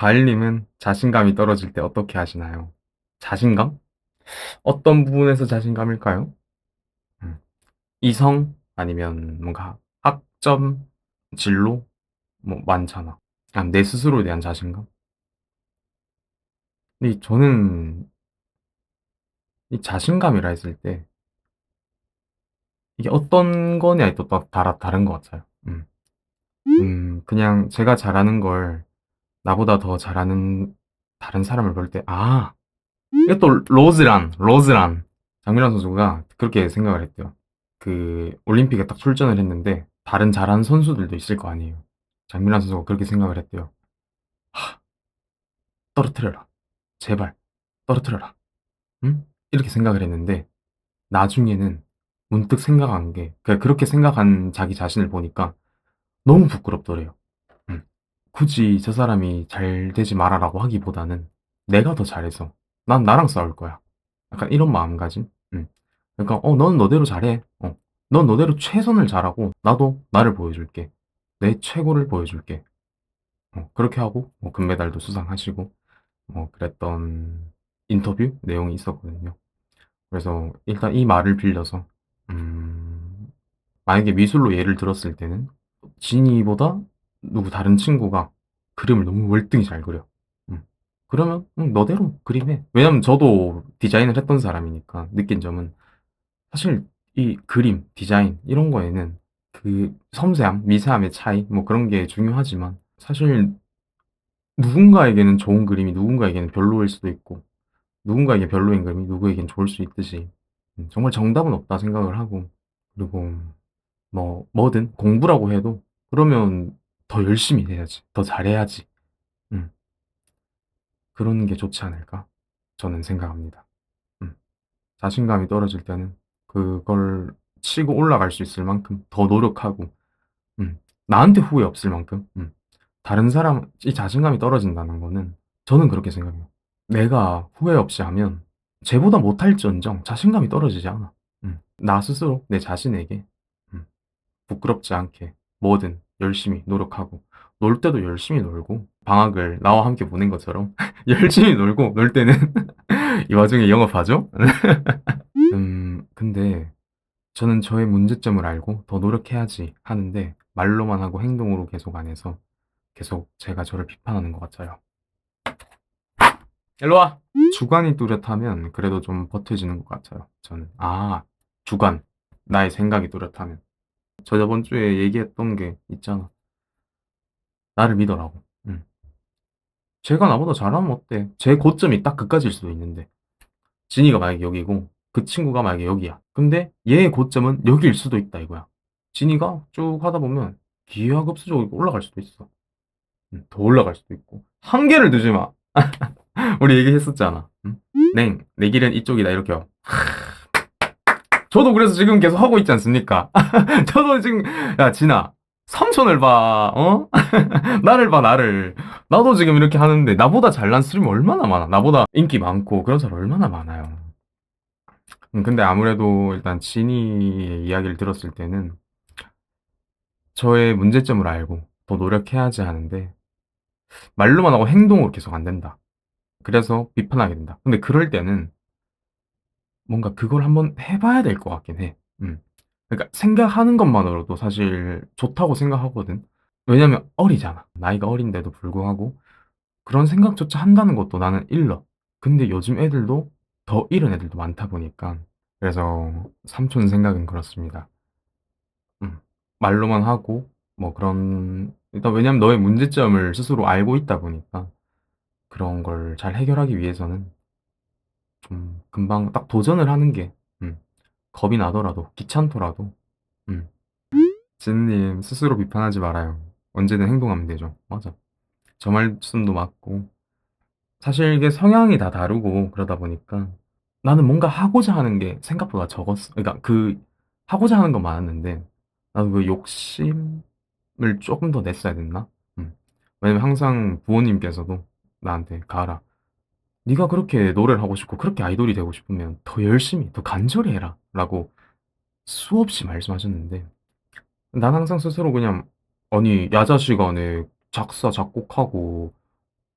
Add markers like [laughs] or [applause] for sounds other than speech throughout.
가을님은 자신감이 떨어질 때 어떻게 하시나요? 자신감? 어떤 부분에서 자신감일까요? 음. 이성? 아니면 뭔가 학점? 진로? 뭐 많잖아. 아, 내 스스로에 대한 자신감? 근데 이- 저는 이 자신감이라 했을 때 이게 어떤 거냐에 또 다, 다- 다른 것 같아요. 음. 음, 그냥 제가 잘하는 걸 나보다 더 잘하는 다른 사람을 볼 때, 아, 이게 또 로즈란, 로즈란. 장민환 선수가 그렇게 생각을 했대요. 그 올림픽에 딱 출전을 했는데 다른 잘하는 선수들도 있을 거 아니에요. 장민환 선수가 그렇게 생각을 했대요. 하, 떨어뜨려라. 제발 떨어뜨려라. 응? 이렇게 생각을 했는데 나중에는 문득 생각한 게 그냥 그렇게 생각한 자기 자신을 보니까 너무 부끄럽더래요. 음. 굳이 저 사람이 잘 되지 말아라고 하기보다는 내가 더 잘해서 난 나랑 싸울 거야. 약간 이런 마음가짐. 음. 그러니까 어, 넌 너대로 잘해. 어, 넌 너대로 최선을 잘하고 나도 나를 보여줄게. 내 최고를 보여줄게. 어, 그렇게 하고 뭐 금메달도 수상하시고 뭐 그랬던 인터뷰 내용이 있었거든요. 그래서 일단 이 말을 빌려서 음, 만약에 미술로 예를 들었을 때는 진이보다 누구 다른 친구가 그림을 너무 월등히 잘 그려. 음. 그러면 음, 너대로 그림해. 왜냐면 저도 디자인을 했던 사람이니까 느낀 점은 사실 이 그림, 디자인 이런 거에는 그 섬세함, 미세함의 차이 뭐 그런 게 중요하지만 사실 누군가에게는 좋은 그림이 누군가에게는 별로일 수도 있고 누군가에게 별로인 그림이 누구에겐 좋을 수 있듯이 음, 정말 정답은 없다 생각을 하고 그리고 뭐 뭐든 공부라고 해도 그러면 더 열심히 해야지 더 잘해야지. 음, 그런 게 좋지 않을까? 저는 생각합니다. 음, 자신감이 떨어질 때는 그걸 치고 올라갈 수 있을 만큼 더 노력하고 음, 나한테 후회 없을 만큼 음, 다른 사람 이 자신감이 떨어진다는 거는 저는 그렇게 생각해요. 내가 후회 없이 하면 쟤보다 못할지언정 자신감이 떨어지지 않아. 음. 나 스스로 내 자신에게 음, 부끄럽지 않게 뭐든 열심히 노력하고 놀 때도 열심히 놀고 방학을 나와 함께 보낸 것처럼 [laughs] 열심히 놀고 놀 때는 [laughs] 이 와중에 영업하죠? [laughs] 음, 근데 저는 저의 문제점을 알고 더 노력해야지 하는데 말로만 하고 행동으로 계속 안 해서 계속 제가 저를 비판하는 것 같아요. 일로 와. 주관이 뚜렷하면 그래도 좀 버텨지는 것 같아요. 저는. 아, 주관. 나의 생각이 뚜렷하면. 저 저번 주에 얘기했던 게 있잖아. 나를 믿어라고. 응. 쟤가 나보다 잘하면 어때? 제 고점이 딱 그까지일 수도 있는데. 진이가 만약에 여기고, 그 친구가 만약에 여기야. 근데 얘의 고점은 여기일 수도 있다 이거야. 진이가 쭉 하다 보면 기하급수적으로 올라갈 수도 있어. 응, 더 올라갈 수도 있고. 한계를 두지 마. [laughs] 우리 얘기했었잖아. 응? 냉, 내 길은 이쪽이다, 이렇게요. 저도 그래서 지금 계속 하고 있지 않습니까? [laughs] 저도 지금, 야, 진아, 삼촌을 봐, 어? [laughs] 나를 봐, 나를. 나도 지금 이렇게 하는데, 나보다 잘난 스트리머 얼마나 많아. 나보다 인기 많고, 그런 사람 얼마나 많아요. 음, 근데 아무래도 일단 진이의 이야기를 들었을 때는, 저의 문제점을 알고, 더 노력해야지 하는데, 말로만 하고 행동으로 계속 안 된다. 그래서 비판하게 된다. 근데 그럴 때는 뭔가 그걸 한번 해봐야 될 것 같긴 해. 음. 그러니까 생각하는 것만으로도 사실 좋다고 생각하거든. 왜냐면 어리잖아. 나이가 어린데도 불구하고 그런 생각조차 한다는 것도 나는 일러. 근데 요즘 애들도 더 이른 애들도 많다 보니까 그래서 삼촌 생각은 그렇습니다. 음. 말로만 하고 뭐 그런 일단 왜냐면 너의 문제점을 스스로 알고 있다 보니까 그런 걸 잘 해결하기 위해서는 좀 금방 딱 도전을 하는 게 음, 겁이 나더라도 귀찮더라도 음. 진님 스스로 비판하지 말아요. 언제든 행동하면 되죠. 맞아. 저 말씀도 맞고 사실 이게 성향이 다 다르고 그러다 보니까 나는 뭔가 하고자 하는 게 생각보다 적었어. 그러니까 그 하고자 하는 건 많았는데 나도 그 욕심을 조금 더 냈어야 됐나? 음. 왜냐면 항상 부모님께서도 나한테 가라. 네가 그렇게 노래를 하고 싶고 그렇게 아이돌이 되고 싶으면 더 열심히, 더 간절히 해라. 라고 수없이 말씀하셨는데 난 항상 스스로 그냥 아니 야자 시간에 작사 작곡하고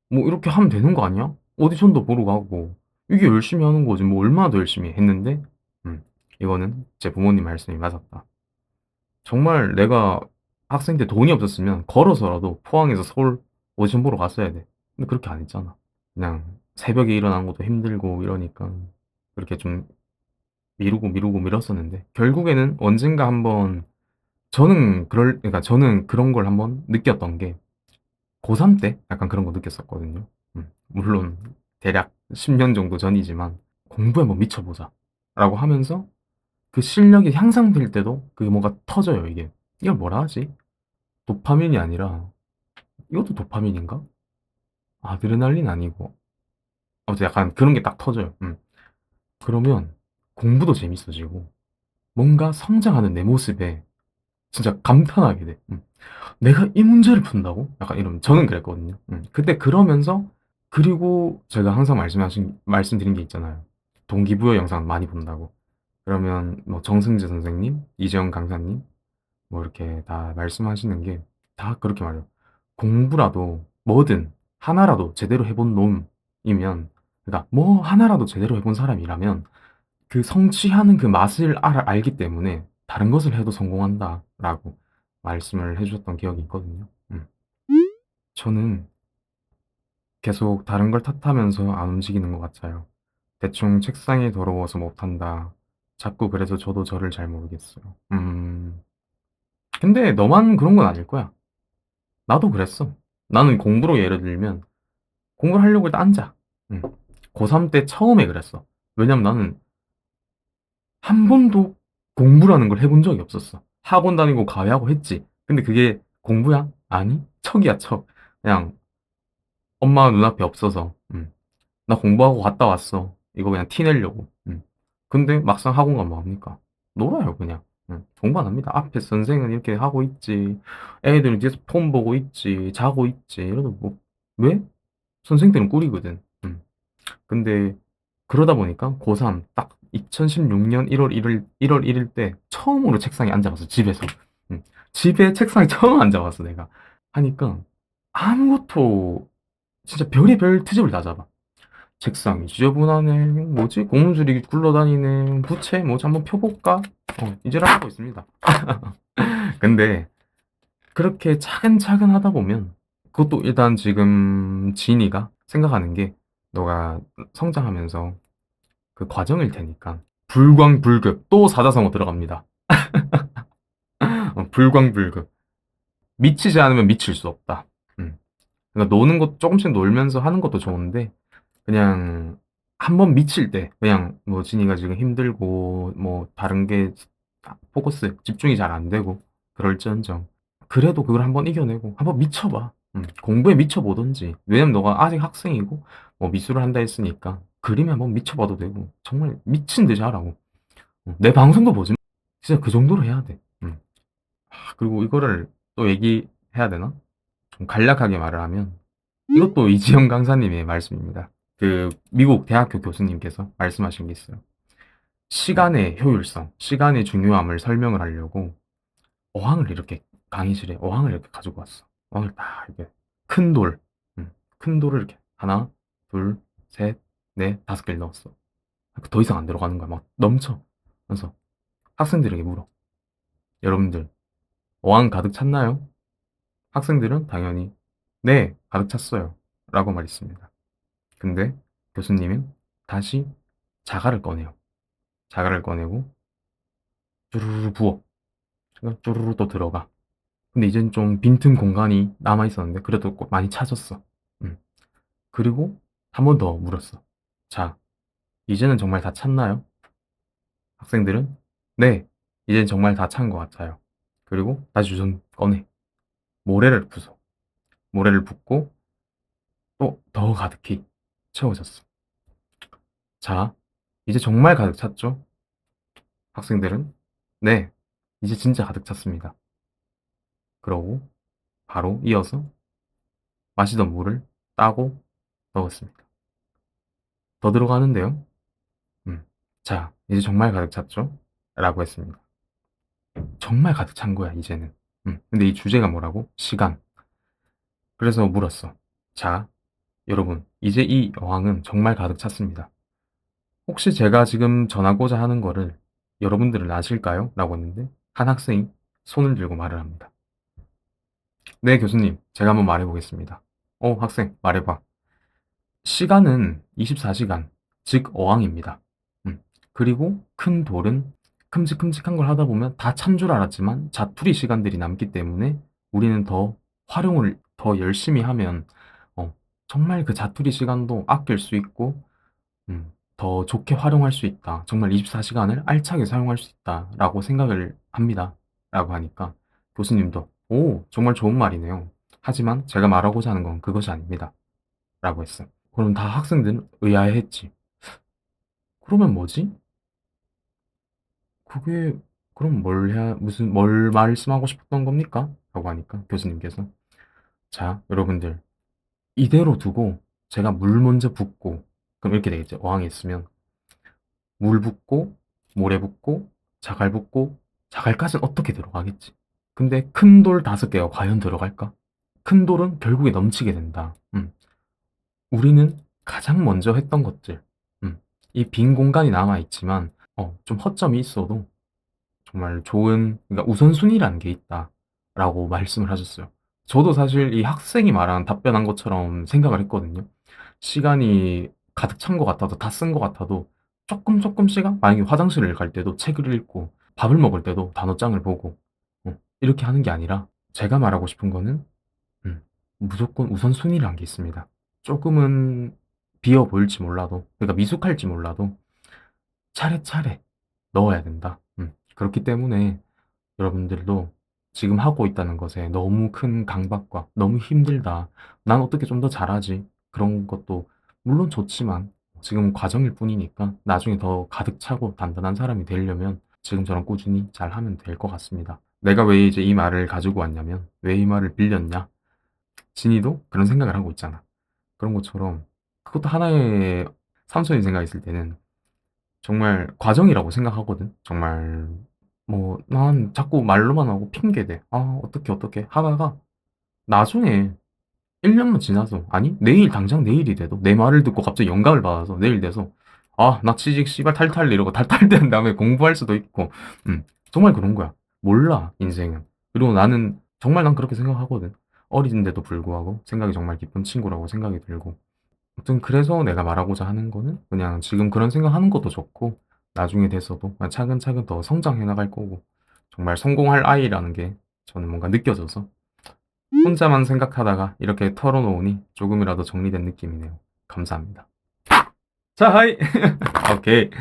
뭐 이렇게 하면 되는 거 아니야? 오디션도 보러 가고 이게 열심히 하는 거지 뭐 얼마나 더 열심히 했는데 음 이거는 제 부모님 말씀이 맞았다. 정말 내가 학생 때 돈이 없었으면 걸어서라도 포항에서 서울 오디션 보러 갔어야 돼. 근데 그렇게 안 했잖아. 그냥 새벽에 일어나는 것도 힘들고 이러니까 그렇게 좀 미루고 미루고 미뤘었는데 결국에는 언젠가 한번 저는 그럴 그러니까 저는 그런 걸 한번 느꼈던 게 고3 때 약간 그런 거 느꼈었거든요. 음 물론 대략 10년 정도 전이지만 '공부에 한번 미쳐 보자.'라고 하면서 그 실력이 향상될 때도 그게 뭔가 터져요 이게. 이걸 뭐라 하지? 도파민이 아니라 이것도 도파민인가? 아드레날린 아니고 아무튼 약간 그런 게 딱 터져요. 음. 그러면 공부도 재밌어지고 뭔가 성장하는 내 모습에 진짜 감탄하게 돼. 음. '내가 이 문제를 푼다고?' 약간 이런 저는 그랬거든요. 음. 근데 그러면서 그리고 제가 항상 말씀하신 말씀드린 게 있잖아요. 동기부여 영상 많이 본다고. 그러면 뭐 정승재 선생님, 이재영 강사님 뭐 이렇게 다 말씀하시는 게 다 그렇게 말해요. 공부라도 뭐든 하나라도 제대로 해본 놈 이면 그러니까 뭐 하나라도 제대로 해본 사람이라면 그 성취하는 그 맛을 알아 알기 때문에 다른 것을 해도 성공한다라고 말씀을 해 주셨던 기억이 있거든요. 음. 저는 계속 다른 걸 탓하면서 안 움직이는 것 같아요. 대충 '책상이 더러워서 못한다.' 자꾸 그래서 저도 저를 잘 모르겠어요. 음. 근데 너만 그런 건 아닐 거야. 나도 그랬어. 나는 공부로 예를 들면 공부를 하려고 일단 앉아. 음. 고3 때 처음에 그랬어. 왜냐면 나는 한 번도 공부라는 걸 해본 적이 없었어. 학원 다니고 과외하고 했지. 근데 그게 공부야? 아니, 척이야, 척. 그냥 엄마가 눈앞에 없어서 음. "나 공부하고 갔다 왔어." 이거 그냥 티 내려고. 음. 근데 막상 학원 가면 뭐 합니까? 놀아요 그냥. 음. 공부 안 합니다. 앞에 선생은 이렇게 하고 있지. 애들은 뒤에서 폰 보고 있지. 자고 있지. 이러다 뭐 왜? 선생들은 꿀이거든. 음. 근데 그러다 보니까 고3 딱 2016년 1월 1일 1월 1일 때 처음으로 책상에 앉아 봤어 집에서. 음. 집에 책상에 처음 앉아 봤어 내가. 하니까 아무것도 진짜 별의별 트집을 다 잡아. 책상이 지저분하네. 뭐지? 고무줄이 굴러다니네. 부채 뭐지 한번 펴 볼까? 어 이제라 하고 있습니다. [laughs] 근데 그렇게 차근차근 하다 보면 그것도 일단 지금 지인이가 생각하는 게 너가 성장하면서 그 과정일 테니까 불광불급 또 사자성어 들어갑니다. [laughs] 어 불광불급. 미치지 않으면 미칠 수 없다. 음. 그러니까 노는 것 쪼금씩 놀면서 하는 것도 좋은데 그냥 한 번 미칠 때 그냥 뭐 진이가 지금 힘들고 뭐 다른 게아 포커스 집중이 잘 안 되고 그럴지언정 그래도 그걸 한번 이겨내고 한번 미쳐 봐. 음. 공부에 미쳐 보든지. 왜냐면 너가 아직 학생이고 뭐 미술을 한다 했으니까 그림에 한번 미쳐 봐도 되고 정말 미친 듯이 하라고. 어 내 방송도 보지 마. 진짜 그 정도로 해야 돼. 음. 아 그리고 이거를 또 얘기해야 되나? 좀 간략하게 말을 하면 이것도 이지영 강사님의 말씀입니다. 그 미국 대학교 교수님께서 말씀하신 게 있어요. 시간의 효율성, 시간의 중요함을 설명을 하려고 어항을 이렇게 강의실에 어항을 이렇게 가지고 왔어. 어항을 딱 이렇게 큰 돌, 음, 큰 돌을 이렇게 하나, 둘, 셋, 넷, 다섯 개를 넣었어. 더 이상 안 들어가는 거야. 막 넘쳐. 그래서 학생들에게 물어. 여러분들 어항 가득 찼나요? 학생들은 당연히 네, 가득 찼어요. 라고 말했습니다. 근데 교수님은 다시 자갈을 꺼내요. 자갈을 꺼내고 쭈루루 부어. 쭈루루 또 들어가. 근데 이젠 좀 빈틈 공간이 남아 있었는데 그래도 꼭 많이 차졌어. 음. 그리고 한 번 더 물었어. 자, 이제는 정말 다 찼나요? 학생들은 네, 이젠 정말 다 찬 것 같아요. 그리고 다시 주전 꺼내. 모래를 부숴. 모래를 붓고 또 더 가득히 채워졌어. 자, 이제 정말 가득 찼죠? 학생들은 네, 이제 진짜 가득 찼습니다. 그러고 바로 이어서 마시던 물을 따고 넣었습니다. 더 들어가는데요. 음. 자, 이제 정말 가득 찼죠? 라고 했습니다. 정말 가득 찬 거야, 이제는. 음. 근데 이 주제가 뭐라고? 시간. 그래서 물었어. 자, 여러분, 이제 이 어항은 정말 가득 찼습니다. 혹시 제가 지금 전하고자 하는 거를 여러분들은 아실까요? 라고 했는데 한 학생이 손을 들고 말을 합니다. 네, 교수님. 제가 한번 말해 보겠습니다. 어, 학생, 말해봐. 시간은 24시간, 즉 어항입니다. 음, 그리고 큰 돌은 큼직큼직한 걸 하다 보면 다 찬 줄 알았지만 자투리 시간들이 남기 때문에 우리는 더 활용을 더 열심히 하면 어, 정말 그 자투리 시간도 아낄 수 있고 음, 더 좋게 활용할 수 있다. 정말 24시간을 알차게 사용할 수 있다라고 생각을 합니다. 라고 하니까 교수님도 오, 정말 좋은 말이네요. 하지만 제가 말하고자 하는 건 그것이 아닙니다. 라고 했어요. 그럼 다 학생들은 의아해했지. 그러면 뭐지? 그게 그럼 뭘 해야 무슨 뭘 말씀하고 싶었던 겁니까? 라고 하니까 교수님께서 자, 여러분들 이대로 두고 제가 물 먼저 붓고 그럼 이렇게 되겠죠. 어항에 있으면 물 붓고 모래 붓고 자갈 붓고 자갈까지는 어떻게 들어가겠지. 근데 큰 돌 다섯 개가 과연 들어갈까? 큰 돌은 결국에 넘치게 된다. 음. 우리는 가장 먼저 했던 것들, 음. 이빈 공간이 남아 있지만 어, 좀 허점이 있어도 정말 좋은 그러니까 우선순위라는 게 있다 라고 말씀을 하셨어요. 저도 사실 이 학생이 말한 답변한 것처럼 생각을 했거든요. 시간이 가득 찬 것 같아도 다 쓴 것 같아도 조금 조금 시간 만약에 화장실을 갈 때도 책을 읽고 밥을 먹을 때도 단어장을 보고 어, 이렇게 하는 게 아니라 제가 말하고 싶은 거는 음, 무조건 우선순위라는 게 있습니다. 조금은 비어 보일지 몰라도 그러니까 미숙할지 몰라도 차례차례 넣어야 된다. 음, 그렇기 때문에 여러분들도 지금 하고 있다는 것에 너무 큰 강박과 너무 힘들다. 난 어떻게 좀 더 잘하지? 그런 것도 물론 좋지만 지금 과정일 뿐이니까 나중에 더 가득 차고 단단한 사람이 되려면 지금처럼 꾸준히 잘 하면 될 것 같습니다. 내가 왜 이제 이 말을 가지고 왔냐면 왜 이 말을 빌렸냐? 진이도 그런 생각을 하고 있잖아. 그런 것처럼 그것도 하나의 삼선이 생각했을 때는 정말 과정이라고 생각하거든. 정말 뭐 난 자꾸 말로만 하고 핑계대. 아, 어떻게 어떻게 하다가 나중에 1년만 지나서 아니 내일 당장 내일이 돼도 내 말을 듣고 갑자기 영감을 받아서 내일 돼서 아, 나 취직 씨발 탈탈 이러고 [laughs] 탈탈된 다음에 공부할 수도 있고 음, 정말 그런 거야. 몰라, 인생은. 그리고 나는 정말 난 그렇게 생각하거든. 어린데도 불구하고 생각이 정말 깊은 친구라고 생각이 들고 아무튼 그래서 내가 말하고자 하는 거는 그냥 지금 그런 생각하는 것도 좋고 나중에 돼서도 차근차근 더 성장해 나갈 거고 정말 성공할 아이라는 게 저는 뭔가 느껴져서 혼자만 생각하다가 이렇게 털어놓으니 조금이라도 정리된 느낌이네요. 감사합니다. 자, 하이! [laughs] 오케이.